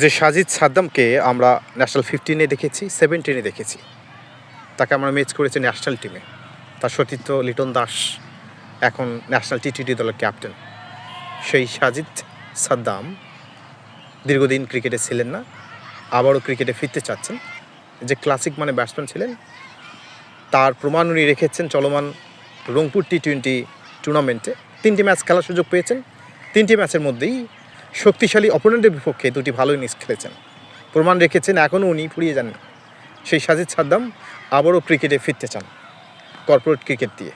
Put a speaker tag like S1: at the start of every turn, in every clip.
S1: যে সাজিদ সাদ্দামকে আমরা ন্যাশনাল ফিফটিনে দেখেছি, সেভেন্টিনে দেখেছি। তাকে আমরা ম্যাচ করেছি ন্যাশনাল টিমে তার সতীর্থ লিটন দাস এখন ন্যাশনাল টি টোয়েন্টি দলের ক্যাপ্টেন সেই সাজিদ সাদ্দাম দীর্ঘদিন ক্রিকেটে ছিলেন না, আবারও ক্রিকেটে ফিরতে চাচ্ছেন। যে ক্লাসিক মানে ব্যাটসম্যান ছিলেন, তার প্রমাণ উনি রেখেছেন চলমান রংপুর টি টোয়েন্টি টুর্নামেন্টে তিনটি ম্যাচ খেলার সুযোগ পেয়েছেন। তিনটি ম্যাচের মধ্যেই শক্তিশালী অপোনেন্টের বিপক্ষে দুটি ভালো ইনিংস খেলেছেন। প্রমাণ রেখেছেন এখনও উনি, ফুরিয়ে যাননি। সেই সাজিদ সাদ্দাম আবারও ক্রিকেটে ফিরতে চান কর্পোরেট ক্রিকেট দিয়ে।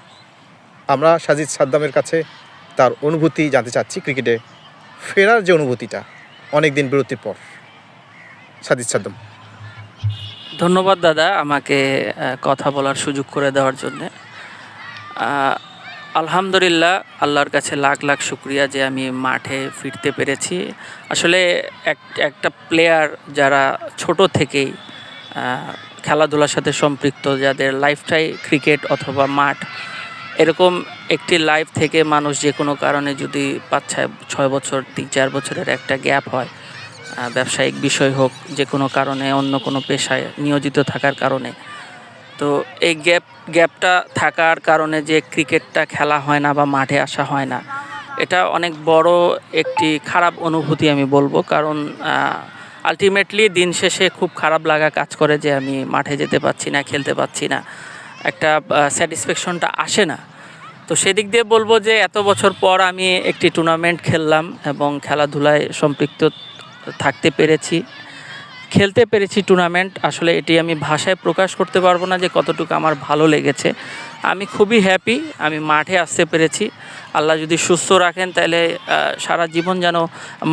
S1: আমরা সাজিদ সাদ্দামের কাছে তার অনুভূতি জানতে চাচ্ছি, ক্রিকেটে ফেরার যে অনুভূতিটা অনেক দিন বিরতির পর। সাজিদ সাদ্দাম।
S2: ধন্যবাদ দাদা আমাকে কথা বলার সুযোগ করে দেওয়ার জন্যে। আলহামদুলিল্লাহ, আল্লাহর কাছে লাখ লাখ শুক্রিয়া যে আমি মাঠে ফিরতে পেরেছি। আসলে এক, একটা প্লেয়ার যারা ছোট থেকেই খেলাধুলার সাথে সম্পৃক্ত, যাদের লাইফটাই ক্রিকেট অথবা মাঠ, এরকম একটি লাইফ থেকে মানুষ যে কোনো কারণে যদি পাঁচ, ছয় ছয় বছর, তিন, চার বছরের একটা গ্যাপ হয় ব্যবসায়িক বিষয় হোক, যে কোনো কারণে, অন্য কোনো পেশায় নিয়োজিত থাকার কারণে তো এই গ্যাপ, গ্যাপটা থাকার কারণে যে ক্রিকেটটা খেলা হয় না বা মাঠে আসা হয় না, এটা অনেক বড় একটি খারাপ অনুভূতি আমি বলব। কারণ আলটিমেটলি দিন শেষে খুব খারাপ লাগা কাজ করে যে আমি মাঠে যেতে পারছি না, খেলতে পারছি না। একটা স্যাটিসফ্যাকশনটা আসে না। তো সেদিক দিয়ে বলব যে এত বছর পর আমি একটি টুর্নামেন্ট খেললাম এবং খেলাধুলায় সম্পৃক্ত থাকতে পেরেছি। খেলতে পেরেছি টুর্নামেন্ট আসলে এটি আমি ভাষায় প্রকাশ করতে পারব না যে কতটুকু আমার ভালো লেগেছে। আমি খুবই হ্যাপি আমি মাঠে আসতে পেরেছি। আল্লাহ যদি সুস্থ রাখেন, তাহলে সারা জীবন যেন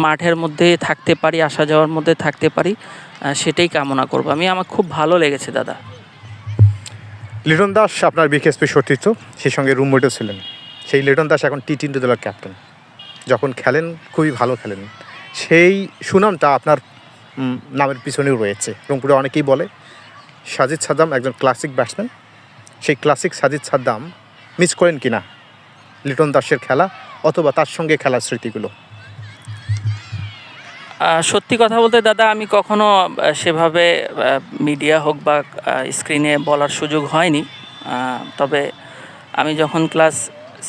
S2: মাঠের মধ্যে থাকতে পারি, আসা যাওয়ার মধ্যে থাকতে পারি সেটাই কামনা করব। আমি, আমার খুব ভালো লেগেছে, দাদা।
S1: লিটন দাস আপনার বিকেএসপি সতীর্থ, সেই সঙ্গে রুমমেটও ছিলেন। সেই লিটন দাস এখন টি টোয়েন্টি দলের ক্যাপ্টেন যখন খেলেন, খুবই ভালো খেলেন। সেই সুনামটা আপনার নামের পিছনেও রয়েছে। রংপুরে অনেকেই বলে, সাজিদ সাদ্দাম একজন ক্লাসিক ব্যাটসম্যান সেই ক্লাসিক সাজিদ সাদ্দাম মিস করেন কি না লিটন দাসের খেলা অথবা তার সঙ্গে খেলার স্মৃতিগুলো?
S2: সত্যি কথা বলতে দাদা, আমি কখনো সেভাবে মিডিয়া হোক বা স্ক্রিনে বলার সুযোগ হয়নি। তবে আমি যখন ক্লাস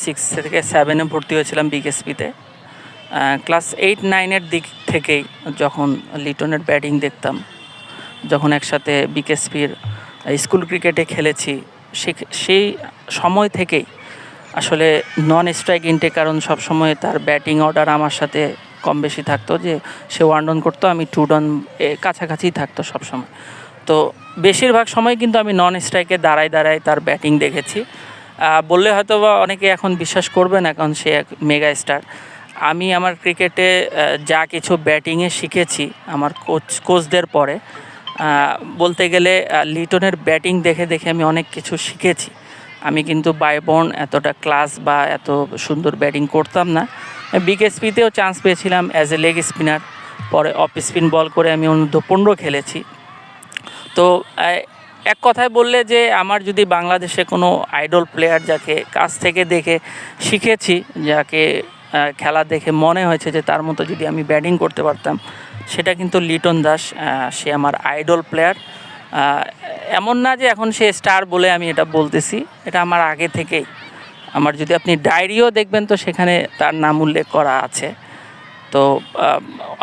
S2: সিক্স থেকে সেভেনে ভর্তি হয়েছিলাম বিকেএসপিতে ক্লাস এইট নাইনের দিক থেকেই যখন লিটনের ব্যাটিং দেখতাম, যখন একসাথে বিকেএসপির স্কুল ক্রিকেটে খেলেছি সেই সময় থেকেই আসলে নন স্ট্রাইক ইনটে কারণ সবসময় তার ব্যাটিং অর্ডার আমার সাথে কম বেশি থাকতো যে সে ওয়ান ডাউন করতো, আমি টু ডাউন কাছাকাছি থাকতো সবসময়। তো বেশিরভাগ সময় কিন্তু আমি নন স্ট্রাইকে দাঁড়ায় দাঁড়ায় তার ব্যাটিং দেখেছি। বললে হয়তো বা অনেকে এখন বিশ্বাস করবে না কারণ সে এক মেগা স্টার আমি আমার ক্রিকেটে যা কিছু ব্যাটিংয়ে শিখেছি আমার কোচ, কোচদের পরে বলতে গেলে লিটনের ব্যাটিং দেখে দেখে আমি অনেক কিছু শিখেছি। আমি কিন্তু বাইবর্ন এতটা ক্লাস বা এত সুন্দর ব্যাটিং করতাম না। বিকেএসপিতেও চান্স পেয়েছিলাম অ্যাজ এ লেগ স্পিনার পরে অফ স্পিন বল করে আমি অনূর্ধ্ব পনেরো খেলেছি। তো এক কথায় বললে যে, আমার যদি বাংলাদেশে কোনো আইডল প্লেয়ার যাকে কাছ থেকে দেখে শিখেছি, যাকে খেলা দেখে মনে হয়েছে যে তার মতো যদি আমি ব্যাটিং করতে পারতাম, সেটা কিন্তু লিটন দাস সে আমার আইডল প্লেয়ার। এমন না যে এখন সে স্টার বলে আমি এটা বলতেছি, এটা আমার আগে থেকেই। আমার যদি আপনি ডায়েরিও দেখবেন, তো সেখানে তার নাম উল্লেখ করা আছে। তো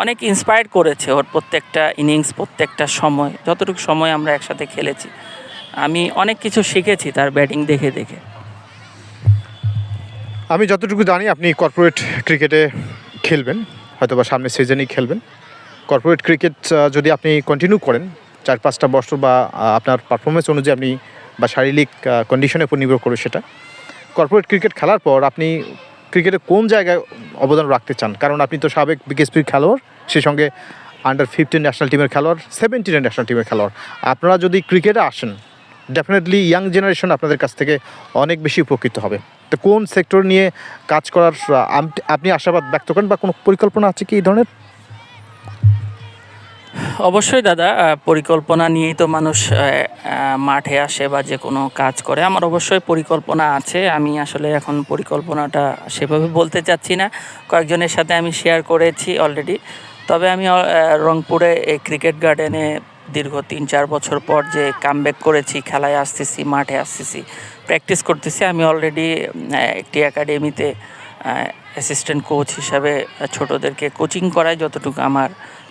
S2: অনেক ইন্সপায়ার করেছে ওর প্রত্যেকটা ইনিংস প্রত্যেকটা সময়, যতটুকু সময় আমরা একসাথে খেলেছি। আমি অনেক কিছু শিখেছি তার ব্যাটিং দেখে দেখে।
S1: আমি যতটুকু জানি আপনি কর্পোরেট ক্রিকেটে খেলবেন হয়তো বা সামনে সিজনেই খেলবেন। কর্পোরেট ক্রিকেট যদি আপনি কন্টিনিউ করেন, চার পাঁচটা বছর বা আপনার পারফরমেন্স অনুযায়ী আপনি বা শারীরিক কন্ডিশনের উপর নির্ভর করে সেটা। কর্পোরেট ক্রিকেট খেলার পর আপনি ক্রিকেটে কোন জায়গায় অবদান রাখতে চান? কারণ আপনি তো সাবেক বিকেএসপির খেলোয়াড়, সেই সঙ্গে আন্ডার ফিফটিন ন্যাশনাল টিমের খেলোয়াড় সেভেন্টিনের ন্যাশনাল টিমের খেলোয়াড়। আপনারা যদি ক্রিকেটে আসেন ডেফিনেটলি ইয়াং জেনারেশন আপনাদের কাছ থেকে অনেক বেশি উপকৃত হবে। তো কোন সেক্টর নিয়ে কাজ করার আপনি আশাবাদ ব্যক্ত করেন বা কোনো পরিকল্পনা আছে কি এই ধরনের?
S2: অবশ্যই দাদা পরিকল্পনা নিয়েই তো মানুষ মাঠে আসে বা যে কোনো কাজ করে। আমার অবশ্যই পরিকল্পনা আছে। আমি আসলে এখন পরিকল্পনাটা সেভাবে বলতে চাচ্ছি না। কয়েকজনের সাথে আমি শেয়ার করেছি অলরেডি তবে আমি রংপুরে এই ক্রিকেট গার্ডেনে দীর্ঘ তিন, চার বছর পর যে কামব্যাক করেছি, খেলায় আসতেছি, মাঠে আসতেছি প্র্যাকটিস করতেছি, আমি অলরেডি একটি একাডেমিতে অ্যাসিস্ট্যান্ট কোচ হিসাবে ছোটদেরকে কোচিং করায় যতটুকু আমার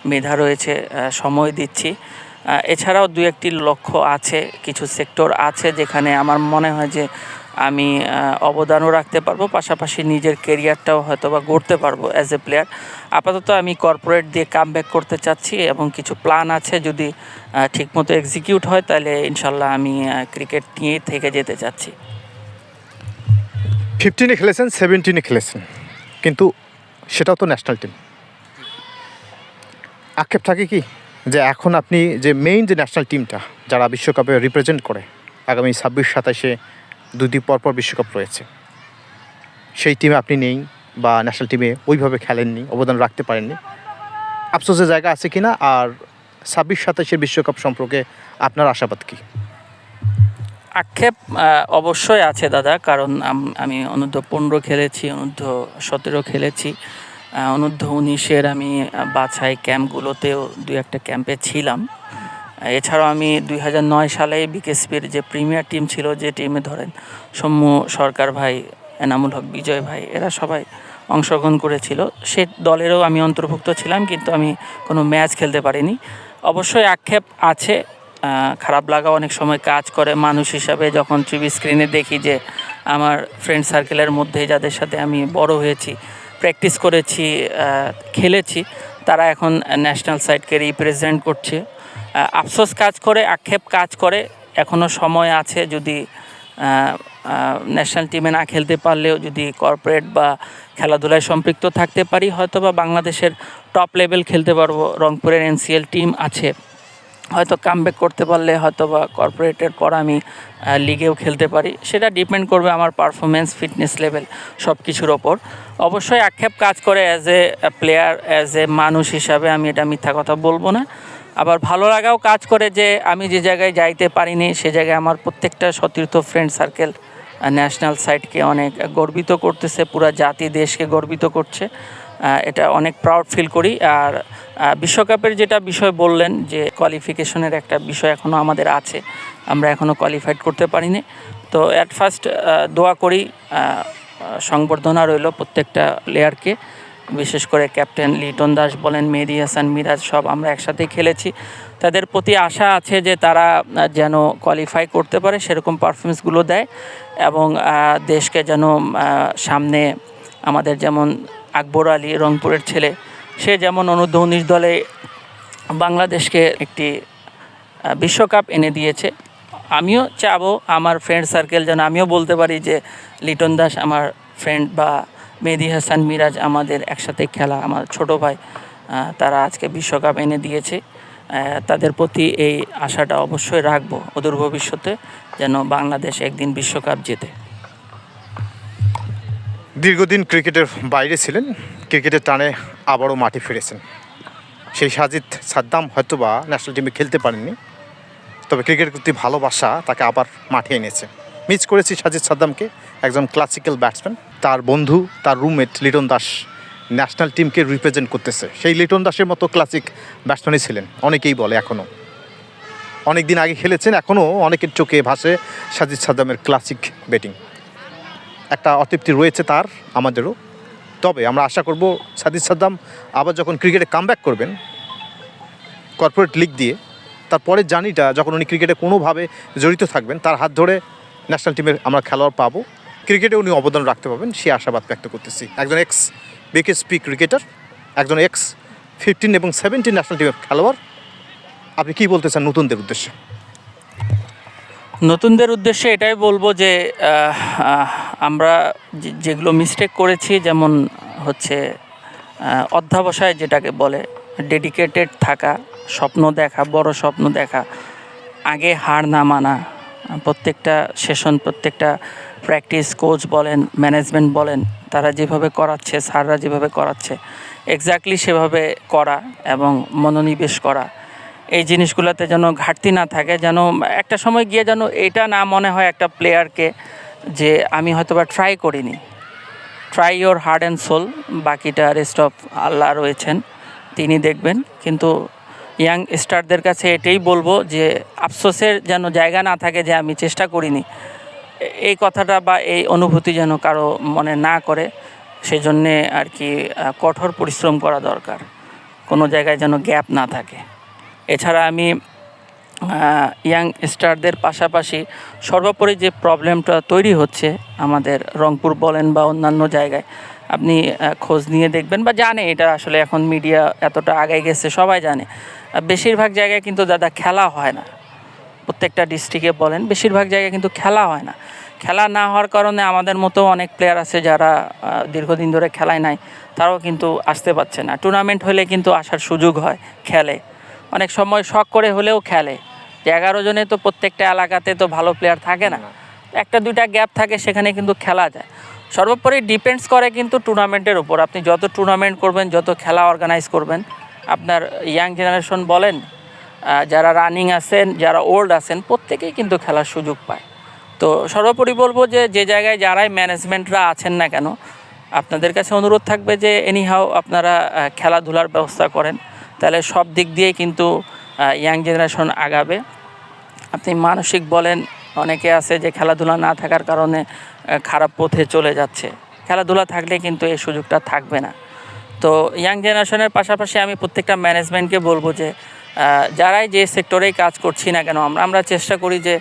S2: মেধা রয়েছে সময় দিচ্ছি। এছাড়াও দু একটি লক্ষ্য আছে, কিছু সেক্টর আছে যেখানে আমার মনে হয় যে আমি অবদানও রাখতে পারব, পাশাপাশি নিজের কেরিয়ারটাও হয়তো বা গড়তে পারব অ্যাজ এ প্লেয়ার আপাতত আমি কর্পোরেট দিয়ে কাম ব্যাক করতে চাচ্ছি এবং কিছু প্ল্যান আছে যদি ঠিকমতো এক্সিকিউট হয়, তাহলে ইনশাল্লাহ আমি ক্রিকেট নিয়ে থেকে যেতে চাচ্ছি।
S1: ফিফটিনে খেলেছেন সেভেন্টিনে খেলেছেন। কিন্তু সেটাও তো ন্যাশনাল টিম আক্ষেপ থাকে কি? যে এখন আপনি যে মেইন যে ন্যাশনাল টিমটা যারা বিশ্বকাপে রিপ্রেজেন্ট করে, আগামী ছাব্বিশ, সাতাশে দুই পরপর বিশ্বকাপ রয়েছে। সেই টিমে আপনি নেই বা ন্যাশনাল টিমে ওইভাবে খেলেননি, অবদান রাখতে পারেননি। আফসোসের জায়গা আছে কি না আর ছাব্বিশ সাতাশের বিশ্বকাপ সম্পর্কে আপনার আশাবাদ কী?
S2: আক্ষেপ অবশ্যই আছে দাদা, কারণ আমি অনূর্ধ্ব পনেরো খেলেছি, অনূর্ধ্ব সতেরো খেলেছি। অনূর্ধ্ব উনিশের আমি বাছাই ক্যাম্পগুলোতেও দু একটা ক্যাম্পে ছিলাম। এছাড়াও আমি দুই হাজার নয় সালে বিকেএসপির যে প্রিমিয়ার টিম ছিল, যে টিমে ধরেন সৌম্য সরকার ভাই, এনামুল হক, বিজয় ভাই, এরা সবাই অংশগ্রহণ করেছিল। সে দলেরও আমি অন্তর্ভুক্ত ছিলাম, কিন্তু আমি কোনো ম্যাচ খেলতে পারিনি। অবশ্যই আক্ষেপ আছে খারাপ লাগা অনেক সময় কাজ করে। মানুষ হিসাবে যখন টিভি স্ক্রিনে দেখি যে আমার ফ্রেন্ড সার্কেলের মধ্যে যাদের সাথে আমি বড় হয়েছি, প্র্যাকটিস করেছি খেলেছি, তারা এখন ন্যাশনাল সাইডকে রিপ্রেজেন্ট করছে। আফসোস কাজ করে, আক্ষেপ কাজ করে। এখনও সময় আছে যদি ন্যাশনাল টিমে না খেলতে পারলেও যদি কর্পোরেট বা খেলাধুলায় সম্পৃক্ত থাকতে পারি হয়তো বা বাংলাদেশের টপ লেভেল খেলতে পারব। রংপুরের এনসিএল টিম আছে। হয়তো কামব্যাক করতে পারলে হয়তো বা কর্পোরেটের পর আমি লিগেও খেলতে পারি। সেটা ডিপেন্ড করবে আমার পারফরমেন্স ফিটনেস লেভেল সব কিছুর ওপর। অবশ্যই আক্ষেপ কাজ করে as a player as a মানুষ হিসাবে আমি এটা মিথ্যা কথা বলব না। আবার ভালো লাগাও কাজ করে যে আমি যে জায়গায় যাইতে পারিনি, সে জায়গায় আমার প্রত্যেকটা সতীর্থ ফ্রেন্ড সার্কেল ন্যাশনাল সাইটকে অনেক গর্বিত করতেছে, পুরা জাতি, দেশকে গর্বিত করছে। এটা অনেক প্রাউড ফিল করি। আর বিশ্বকাপের যেটা বিষয় বললেন যে কোয়ালিফিকেশনের একটা বিষয় এখনও আমাদের আছে, আমরা এখনও কোয়ালিফাইড করতে পারিনি। তো অ্যাট ফার্স্ট দোয়া করি সংবর্ধনা রইল প্রত্যেকটা প্লেয়ারকে বিশেষ করে ক্যাপ্টেন লিটন দাস বলেন, মেহেদি হাসান, মিরাজ সব আমরা একসাথেই খেলেছি। তাদের প্রতি আশা আছে যে তারা যেন কোয়ালিফাই করতে পারে, সেরকম পারফরমেন্সগুলো দেয় এবং দেশকে যেন সামনে আমাদের যেমন আকবর আলী, রংপুরের ছেলে, সে যেমন অনূর্ধ্ব উনিশ দলে বাংলাদেশকে একটি বিশ্বকাপ এনে দিয়েছে। আমিও চাবো, আমার ফ্রেন্ড সার্কেল যেন, আমিও বলতে পারি যে লিটন দাস আমার ফ্রেন্ড বা মেহেদি হাসান মিরাজ আমাদের একসাথে খেলা, আমার ছোট ভাই তারা আজকে বিশ্বকাপ এনে দিয়েছে। তাদের প্রতি এই আশাটা অবশ্যই রাখব অদূর ভবিষ্যতে যেন বাংলাদেশ একদিন বিশ্বকাপ জেতে।
S1: দীর্ঘদিন ক্রিকেটের বাইরে ছিলেন, ক্রিকেটের টানে আবারও মাঠে ফিরেছেন। সেই সাজিদ সাদ্দাম হয়তোবা ন্যাশনাল টিমে খেলতে পারেননি, তবে ক্রিকেট প্রতি ভালোবাসা তাকে আবার মাঠে এনেছে। মিস করেছি সাজিদ সাদ্দামকে, একজন ক্লাসিক্যাল ব্যাটসম্যান তার বন্ধু, তার রুমমেট লিটন দাস ন্যাশনাল টিমকে রিপ্রেজেন্ট করতেছে। সেই লিটন দাসের মতো ক্লাসিক ব্যাটসম্যানই ছিলেন, অনেকেই বলে এখনও অনেক দিন আগে খেলেছেন এখনও অনেকের চোখে ভাসে সাজিদ সাদ্দামের ক্লাসিক ব্যাটিং একটা অতৃপ্তি রয়েছে তার, আমাদেরও। তবে আমরা আশা করব সাদিদ সাদ্দাম আবার যখন ক্রিকেটে কামব্যাক করবেন কর্পোরেট লিগ দিয়ে তারপরে জানিটা যখন উনি ক্রিকেটে কোনোভাবে জড়িত থাকবেন, তার হাত ধরে ন্যাশনাল টিমের আমরা খেলোয়াড় পাবো। ক্রিকেটে উনি অবদান রাখতে পারবেন, সে আশাবাদ ব্যক্ত করতেছি। একজন এক্স বিকেএসপি ক্রিকেটার একজন এক্স ফিফটিন এবং সেভেন্টিন ন্যাশনাল টিমের খেলোয়াড়। আপনি কী বলতে চান নতুনদের উদ্দেশ্যে?
S2: নতুনদের উদ্দেশ্যে এটাই বলব যে আমরা যেগুলো মিস্টেক করেছি, যেমন হচ্ছে অধ্যাবসায় যেটাকে বলে ডেডিকেটেড থাকা, স্বপ্ন দেখা, বড় স্বপ্ন দেখা, আগে হার না মানা প্রত্যেকটা সেশন, প্রত্যেকটা প্র্যাকটিস, কোচ বলেন, ম্যানেজমেন্ট বলেন, তারা যেভাবে করাচ্ছে, স্যাররা যেভাবে করাচ্ছে এক্স্যাক্টলি সেভাবে করা এবং মনোনিবেশ করা। এই জিনিসগুলোতে যেন ঘাটতি না থাকে, যেন একটা সময় গিয়ে যেন এটা না মনে হয় একটা প্লেয়ারকে যে আমি হয়তো বা ট্রাই করিনি। Try your hard and soul বাকিটা রেস্ট অফ আল্লাহ রয়েছেন, তিনি দেখবেন, কিন্তু ইয়াং স্টারদের কাছে এটাই বলব যে আফসোসের যেন জায়গা না থাকে যে আমি চেষ্টা করিনি। এই কথাটা বা এই অনুভূতি যেন কারও মনে না করে সেই জন্যে আর কি কঠোর পরিশ্রম করা দরকার। কোনো জায়গায় যেন গ্যাপ না থাকে। এছাড়া আমি ইয়াং স্টারদের পাশাপাশি সর্বোপরি যে প্রবলেমটা তৈরি হচ্ছে আমাদের রংপুর বলেন বা অন্যান্য জায়গায় আপনি খোঁজ নিয়ে দেখবেন বা জানে, এটা আসলে এখন মিডিয়া এতটা আগে গেছে, সবাই জানে। বেশিরভাগ জায়গায় কিন্তু দাদা খেলা হয় না। প্রত্যেকটা ডিস্ট্রিক্টে বলেন, বেশিরভাগ জায়গায় কিন্তু খেলা হয় না। খেলা না হওয়ার কারণে আমাদের মতো অনেক প্লেয়ার আছে যারা দীর্ঘদিন ধরে খেলায় নাই, তারাও কিন্তু আসতে পারছে না। টুর্নামেন্ট হলে কিন্তু আসার সুযোগ হয়, খেলে। অনেক সময় শখ করে হলেও খেলে। যে এগারো জনে তো প্রত্যেকটা এলাকাতে তো ভালো প্লেয়ার থাকে না। একটা দুইটা গ্যাপ থাকে, সেখানে কিন্তু খেলা যায়। সর্বোপরি ডিপেন্ডস করে কিন্তু টুর্নামেন্টের উপর। আপনি যত টুর্নামেন্ট করবেন, যত খেলা অর্গানাইজ করবেন, আপনার ইয়াং জেনারেশন বলেন যারা রানিং আছেন, যারা ওল্ড আছেন, প্রত্যেকেই কিন্তু খেলার সুযোগ পায়। তো সর্বোপরি বলব যে যে জায়গায় যারাই ম্যানেজমেন্টরা আছেন না কেন, আপনাদের কাছে অনুরোধ থাকবে যে এনিহাও আপনারা খেলাধুলার ব্যবস্থা করেন। তাহলে সব দিক দিয়ে কিন্তু ইয়াং জেনারেশন আগাবে। আপনি মানসিক বলেন, অনেকে আছে যে খেলাধুলা না থাকার কারণে খারাপ পথে চলে যাচ্ছে। খেলাধুলা থাকলে কিন্তু এই সুযোগটা থাকবে না। তো ইয়াং জেনারেশনের পাশাপাশি আমি প্রত্যেকটা ম্যানেজমেন্টকে বলব যে যারাই যে সেক্টরেই কাজ করছি না কেন আমরা আমরা চেষ্টা করি যে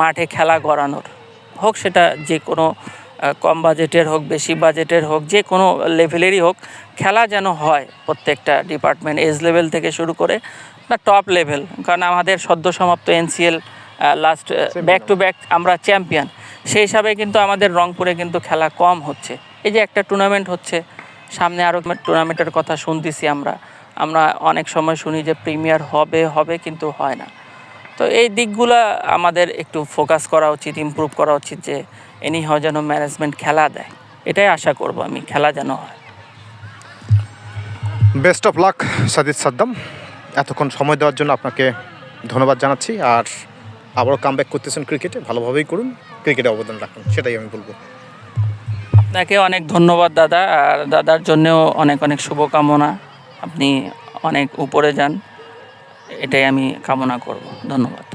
S2: মাঠে খেলা করানোর হোক সেটা যে কোনো কম বাজেটের হোক বেশি বাজেটের হোক যে কোনো লেভেলেরই হোক খেলা যেন হয় প্রত্যেকটা ডিপার্টমেন্ট এজ লেভেল থেকে শুরু করে না টপ লেভেল কারণ আমাদের সদ্য সমাপ্ত NCL last back to back আমরা চ্যাম্পিয়ন সেই হিসাবে কিন্তু আমাদের রংপুরে কিন্তু খেলা কম হচ্ছে। এই যে একটা টুর্নামেন্ট হচ্ছে, সামনে আরও টুর্নামেন্টের কথা শুনতেছি আমরা। আমরা অনেক সময় শুনি যে প্রিমিয়ার হবে হবে কিন্তু হয় না। তো এই দিকগুলো আমাদের একটু ফোকাস করা উচিত ইমপ্রুভ করা উচিত যে এনি হয় যেন ম্যানেজমেন্ট খেলা দেয়। এটাই আশা করব আমি, খেলা যেন হয়।
S1: Best of luck Sadid Saddam. এতক্ষণ সময় দেওয়ার জন্য আপনাকে ধন্যবাদ জানাচ্ছি। আর আবারও কাম ব্যাক করতেছেন ক্রিকেটে ভালোভাবেই করুন ক্রিকেটে অবদান রাখুন, সেটাই আমি বলব।
S2: আপনাকে অনেক ধন্যবাদ, দাদা, আর দাদার জন্যেও অনেক অনেক শুভকামনা। আপনি অনেক উপরে যান, এটাই আমি কামনা করব। ধন্যবাদ।